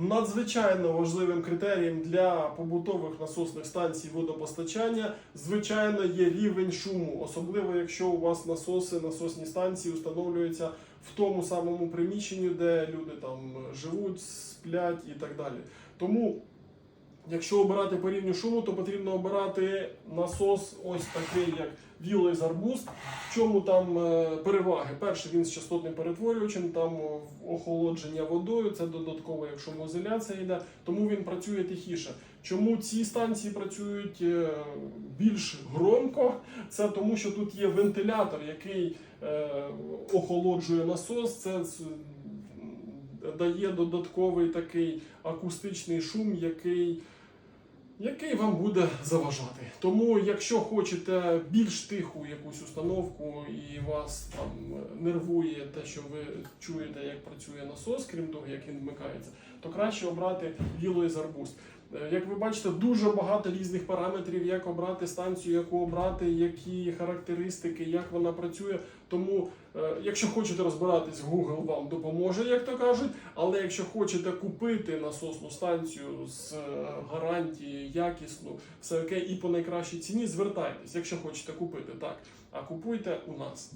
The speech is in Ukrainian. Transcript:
надзвичайно важливим критерієм для побутових насосних станцій водопостачання, звичайно, є рівень шуму, особливо якщо у вас насоси, насосні станції встановлюються в тому самому приміщенні, де люди там живуть, сплять і так далі. Тому Якщо обирати по рівню шуму, то потрібно обирати насос ось такий, як Вілойз Арбуст. В чому там е, переваги? Перше, він з частотним перетворювачем, там е, охолодження водою, це додатково, як шумоізоляція йде, тому він працює тихіше. Чому ці станції працюють е, більш громко? Це тому, що тут є вентилятор, який охолоджує насос. Це дає додатковий такий акустичний шум, який, який вам буде заважати. Тому, якщо хочете більш тиху якусь установку і вас там нервує те, що ви чуєте, як працює насос, крім того, як він вмикається, то краще обрати Віло Арбуст. Е, Як ви бачите, дуже багато різних параметрів, як обрати станцію, яку обрати, які характеристики, як вона працює. Тому, е, якщо хочете розбиратись, Google вам допоможе, як то кажуть. Але якщо хочете купити насосну станцію з е, гарантією, якісну, все окей, і по найкращій ціні, звертайтесь, якщо хочете купити так. А купуйте у нас.